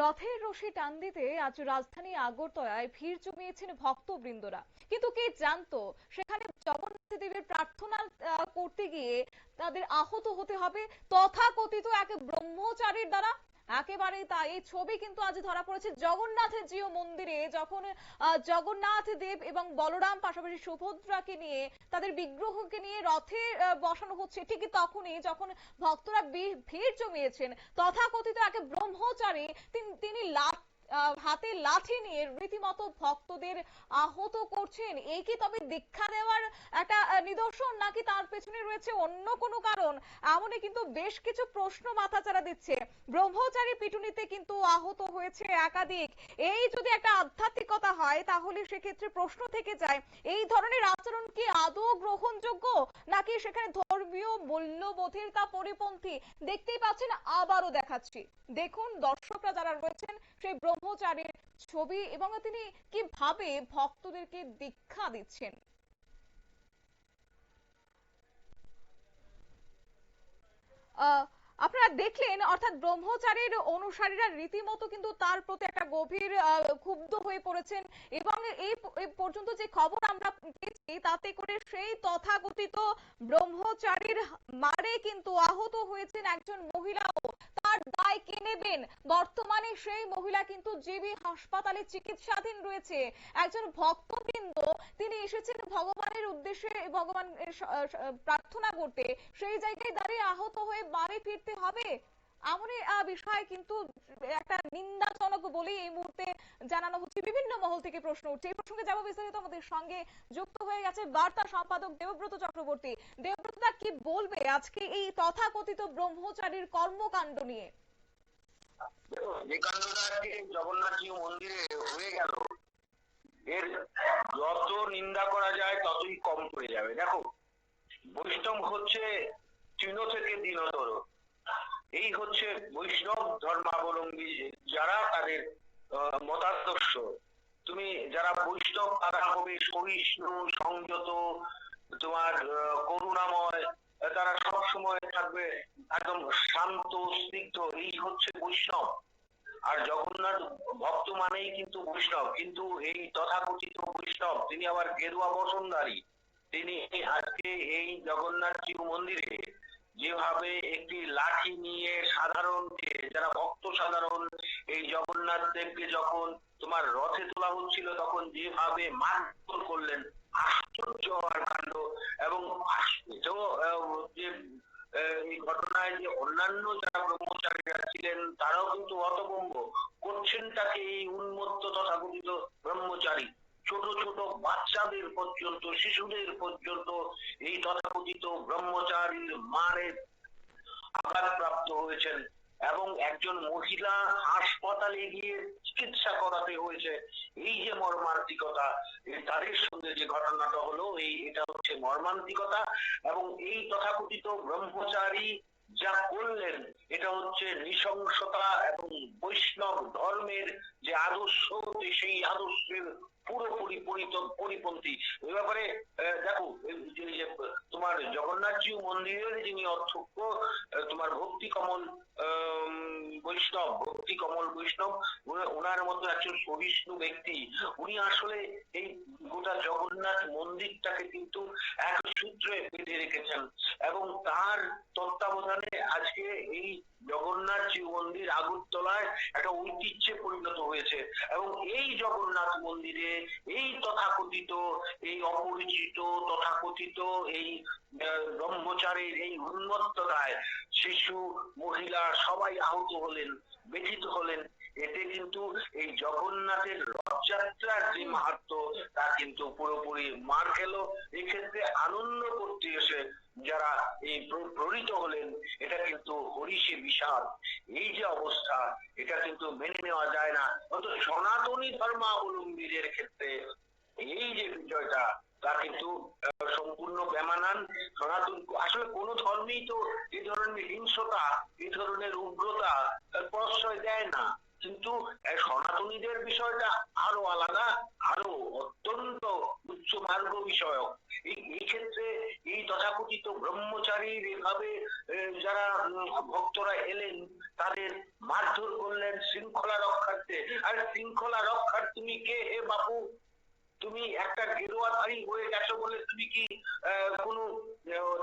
রথের রশি টান দিতে আজ রাজধানী আগরতলায় ভিড় জমিয়েছেন ভক্তবৃন্দরা। কিন্তু কে জানতো, সেখানে জগন্নাথ দেবের প্রার্থনা করতে গিয়ে তাদের আহত হতে হবে। তথাকথিত এক ব্রহ্মচারীর দ্বারা একেবারে তাই। এই ছবি কিন্তু আজ ধরা পড়েছে জগন্নাথের জিও মন্দিরে, যখন জগন্নাথ দেব এবং বলরাম পাশাপাশি সুভদ্রাকে নিয়ে, তাদের বিগ্রহকে নিয়ে রথে বসানো হচ্ছে ঠিকই তখনই যখন ভক্তরা ভিড় জমিয়েছেন, তথাকথিত এক ব্রহ্মচারী তিনি লাভ হাতে লাঠি নিয়ে রীতিমতো ভক্তদের আহত করছেন। এই কি তবে দীক্ষা দেওয়ার একটা নিদর্শন নাকি তার পেছনে রয়েছে অন্য কোনো কারণ? এমনই কিন্তু বেশ কিছু প্রশ্ন মাথাচাড়া দিচ্ছে। ব্রহ্মচারী পিটুনিতে কিন্তু আহত হয়েছে একাধিক। এই যদি একটা আধ্যাত্মিকতা হয়, তাহলে সেক্ষেত্রে প্রশ্ন থেকে যায়, এই ধরনের আচরণ কি আদৌ গ্রহণযোগ্য? নাকি সেখানে ধর্মীয় মূল্যবোধের তা পরিপন্থী? দেখতেই পাচ্ছেন, আবারও দেখাচ্ছি। দেখুন, দর্শকরা যারা রয়েছেন, সেই ব্রহ্মচারীর ছবি এবং তিনি কীভাবে ভক্তদেরকে দীক্ষা দিচ্ছেন? আপনারা দেখলেন, অর্থাৎ ব্রহ্মচারীর অনুসারীরা রীতিমতো কিন্তু তার প্রতি একটা গভীর ক্ষুব্ধ হয়ে পড়েছেন এবং এই পর্যন্ত যে খবর আমরা পেয়েছি, তাতে করে সেই তথাকথিত ব্রহ্মচারীর মারে কিন্তু আহত হয়েছেন একজন মহিলাও। তার দায় কে নেবেন বর্তমানে সেই মহিলা কিন্তু জিবি হাসপাতালে চিকিৎসাধীন রয়েছে। একজন ভক্তবৃন্দ, তিনি এসেছেন ভগবানের উদ্দেশ্যে স- প্রার্থনা করতে। সেই জায়গায় দাঁড়িয়ে আহত হয়ে বাড়ি ফিরতে হবে? আহ, বিষয় কিন্তু একটা নিন্দাজনক বলেই এই মুহূর্তে জানানো হচ্ছে। বিভিন্ন মহল থেকে প্রশ্ন উঠছে। এই প্রসঙ্গে যাব বিস্তারিত আমাদের সঙ্গে যুক্ত হয়ে গেছে বার্তা সম্পাদক দেবব্রত চক্রবর্তী। দেবব্রত দা কি বলবে আজকে এই তথাকথিত ব্রহ্মচারীর কর্মকাণ্ড নিয়ে? যে মন্দিরে হয়ে গেল। এর যত নিন্দা করা যায় ততই কম পড়ে যাবে। দেখো বৈষ্ণব হচ্ছে তৃণ থেকে দীনতর। এই হচ্ছে বৈষ্ণব ধর্মাবলম্বী যারা তাদের মতাদর্শ। তুমি যারা বৈষ্ণব, তারা হবে সহিষ্ণু, সংযত, তোমার করুণাময়, তারা সব সময় থাকবে একদম শান্ত, স্নিগ্ধ। এই হচ্ছে বৈষ্ণব। আর জগন্নাথ ভক্ত মানেই কিন্তু বৈষ্ণব। কিন্তু এই তথাকথিত বৈষ্ণব, তিনি আবার গেরুয়া বসনধারী তিনি আজকে এই জগন্নাথ জিউ মন্দিরে যেভাবে একটি লাঠি নিয়ে সাধারণকে, যারা ভক্ত সাধারণ, এই জগন্নাথ দেবকে যখন তোমার রথে তোলা হচ্ছিল, তখন যেভাবে মারধর করলেন, আশ্চর্য আর কাণ্ড এবং যে এই ঘটনায় যে অন্যান্য যারা ব্রহ্মচারীরা ছিলেন তারাও কিন্তু হতভম্ব। করছেন তাকে এই উন্মত্ত তথাকথিত ব্রহ্মচারী। ছোট ছোট বাচ্চাদের পর্যন্ত, শিশুদের পর্যন্ত এই তথাকথিত ব্রহ্মচারীর মারে আঘাতপ্রাপ্ত হয়েছেন এবং একজন মহিলা হাসপাতালে গিয়ে চিকিৎসা করাতে হয়েছে। এই যে মর্মান্তিকতা তাদের সঙ্গে যে ঘটনাটা হলো, এই এটা হচ্ছে মর্মান্তিকতা এবং এই তথাকথিত ব্রহ্মচারী যা করলেন, এটা হচ্ছে নৃশংসতা এবং বৈষ্ণব ধর্মের যে আদর্শ সেই আদর্শের পুরোপুরি পরিপন্থী। এই ব্যাপারে দেখো এই যে, তোমার জগন্নাথজিউ মন্দিরের যিনি অধ্যক্ষ তোমার ভক্তি কমল বৈষ্ণব ভক্তি কমল বৈষ্ণব ওনার মতো একজন সহিষ্ণু ব্যক্তি। উনি আসলে এই গোটা জগন্নাথ মন্দিরটাকে কিন্তু এক সূত্রে বেঁধে রেখেছেন এবং তার তত্ত্বাবধানে আজকে এই জগন্নাথ জিউ মন্দির আগরতলায় একটা ঐতিহ্যে পরিণত হয়েছে এবং এই জগন্নাথ মন্দিরে এই তথাকথিত, এই অপরিচিত, তথাকথিত এই ব্রহ্মচারীর এই উন্মত্ততায় শিশু, মহিলা সবাই আহত হলেন, ব্যথিত হলেন। এতে কিন্তু এই জগন্নাথের রথযাত্রার যে মাহাত্ম, তা কিন্তু পুরোপুরি মার খেলো। এক্ষেত্রে আনন্দ করতে এসে যারা এই প্র- প্রণীত হলেন, এটা কিন্তু হরিষে বিষাদ। এই যে অবস্থা, এটা কিন্তু মেনে নেওয়া যায় না। অন্তত সনাতনী ধর্মাবলম্বীদের ক্ষেত্রে এই যে বিষয়টা তা কিন্তু সম্পূর্ণ বেমানান সনাতন। আসলে কোন ধর্মেই তো এই ধরনের হিংসতা এই ধরনের উগ্রতা প্রশ্রয় দেয় না। কিন্তু সনাতনীদের বিষয়টা আরও আলাদা, আরও অত্যন্ত উচ্চ মার্গ বিষয়ক। এই ক্ষেত্রে এই তথাকথিত ব্রহ্মচারীর এভাবে যারা ভক্তরা এলেন, তাদের মারধর করলেন শৃঙ্খলা রক্ষা শৃঙ্খলা রক্ষার তুমি কে হে বাপু? তুমি একটা গেরুয়াধারী হয়ে গেছো বলে তুমি কি কোনো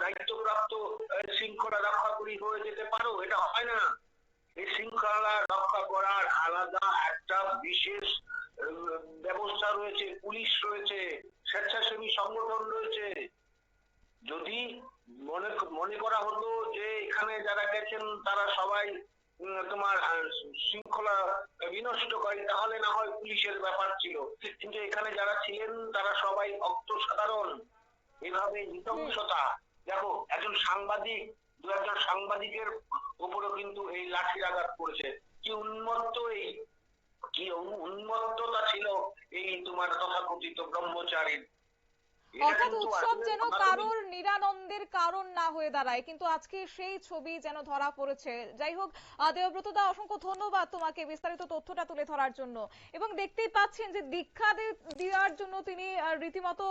দায়িত্বপ্রাপ্ত শৃঙ্খলা রক্ষাকারী হয়ে যেতে পারো? এটা হয় না। এই শৃঙ্খলা রক্ষা করার আলাদা একটা বিশেষ ব্যবস্থা রয়েছে পুলিশ রয়েছে স্বেচ্ছাসেবী সংগঠন রয়েছে। যদি মনে মনে করা হতো যে এখানে যারা গেছেন তারা সবাই তোমার শৃঙ্খলা বিনষ্টকারী তাহলে না হয় পুলিশের ব্যাপার ছিল। কিন্তু এখানে যারা ছিলেন তারা সবাই ভক্ত সাধারণ এভাবে নৃশংসতা। দেখো একজন সাংবাদিক দু একজন সাংবাদিকের উপরেও কিন্তু এই লাঠির আঘাত পড়েছে। কি উন্মত্ত এই কি উন্মত্ততা ছিল এই তোমার তথাকথিত ব্রহ্মচারীর? অর্থাৎ কিন্তু উৎসব যেন কারোর নিরানন্দের কারণ না হয়ে দাঁড়ায় কিন্তু আজকে সেই ছবি যেন ধরা পড়েছে। যাই হোক আহ, দেবব্রত দা অসংখ্য ধন্যবাদ তোমাকে বিস্তারিত তথ্যটা তুলে ধরার জন্য। এবং দেখতেই পাচ্ছেন যে দীক্ষা দেওয়ার জন্য তিনি রীতিমতো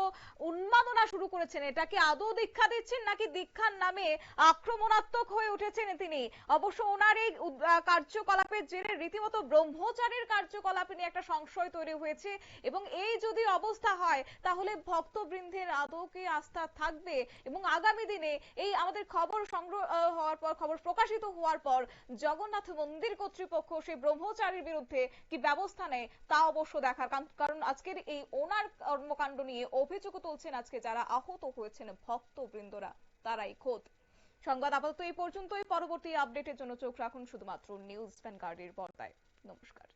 উন্মাদনা শুরু করেছেন। এটা কি আদৌ দীক্ষা দিচ্ছেন নাকি দীক্ষার নামে আক্রমণাত্মক হয়ে উঠেছেন তিনি? অবশ্য ওনার এই কার্যকলাপের জেরে রীতিমতো ব্রহ্মচারীর কার্যকলাপে নিয়ে একটা সংশয় তৈরি হয়েছে। এবং এই যদি অবস্থা হয় তাহলে ভক্তবৃন্দের আদৌ কি আস্থা থাকবে? এবং আগামী দিনে এই আমাদের খবর সংগ্রহ হওয়ার পর, খবর প্রকাশিত হওয়ার পর জগন্নাথ মন্দির কর্তৃপক্ষ সেই ব্রহ্মচারীর বিরুদ্ধে কি ব্যবস্থা নেয় তা অবশ্য দেখার কারণ- আজকের এই ওনার কর্মকাণ্ড নিয়ে অভিযোগ তুলছেন আজকে যারা আহত হয়েছেন ভক্তবৃন্দরা, তারাই খোদ। সংবাদ আপাতত এই পর্যন্তই। পরবর্তী আপডেটের জন্য চোখ রাখুন শুধুমাত্র নিউজ ভ্যানগার্ডের পর্দায়। নমস্কার।